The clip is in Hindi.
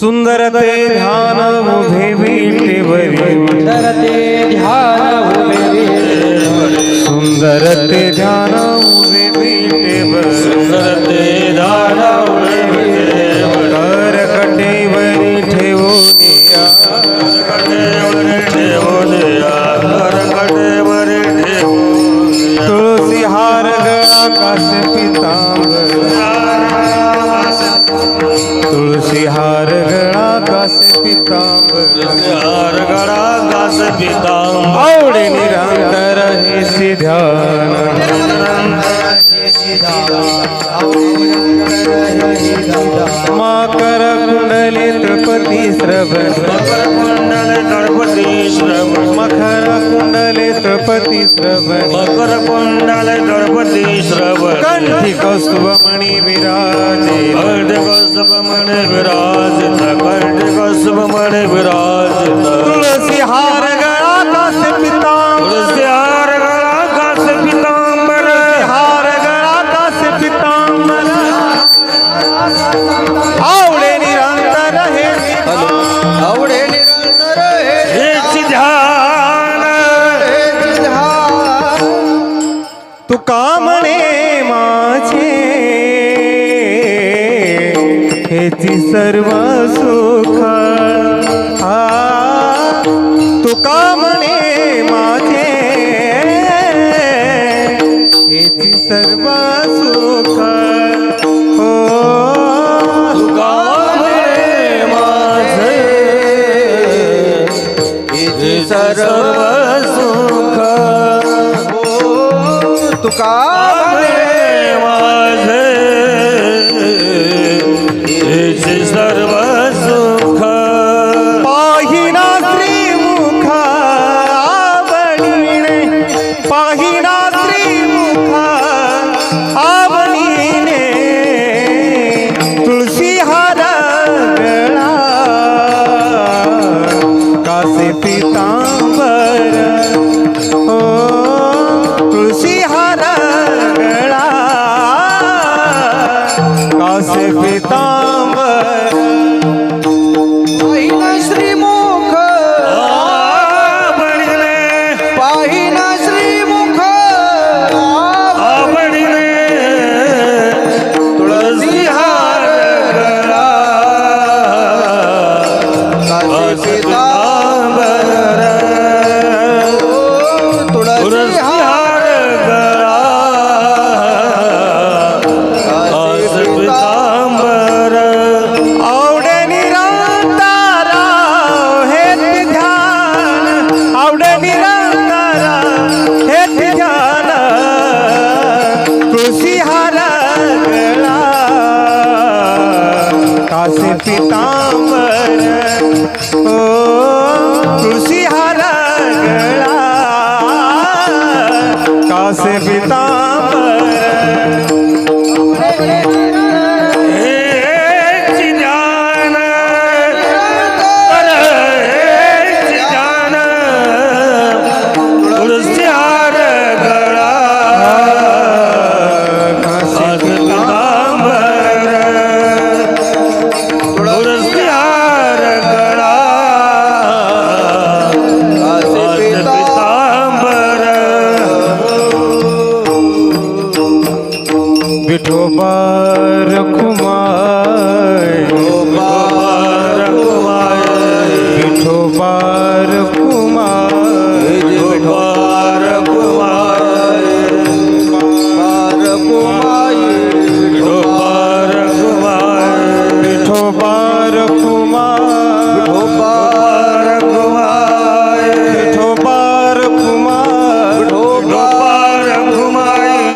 सुंदर ते ध्यान उभे विटेवरी सुंदर ते ध्यान विटेवरी. सुंदर ते ध्यान विटेवर. कर ठेवून या. तुळसी हार पितांबर तुळसी हार गळा कास पितांबर हार घास पितांबर. आवडे निरंतर हे ध्यान माकर कुंडले तृपती श्रवण। मकर कुंडल श्रवण मकर कुंडले तृपती श्रवण। मकर कुंडल गणपती श्रवण। कंठी कौस्तुभ मणी विराजे। कर्ड कौस्तुभ मणे विराजित कर्ड कौस्तुभ मणे विराजित तुळसी हार गळा कास पितांबर तुळसी हार गळा घास पितांबर हार गळा कास पितांबर आवडे निरंतर हे आवडे निरंतर हे ध्यान ध्यान. हेची सर्व सुख. हा तुका म्हणे माझे? हेची सर्व सुख. हो गाणे माझे? हेची सर्व सुख. हो, तुका काशी पितांबर ओ पितांबर What.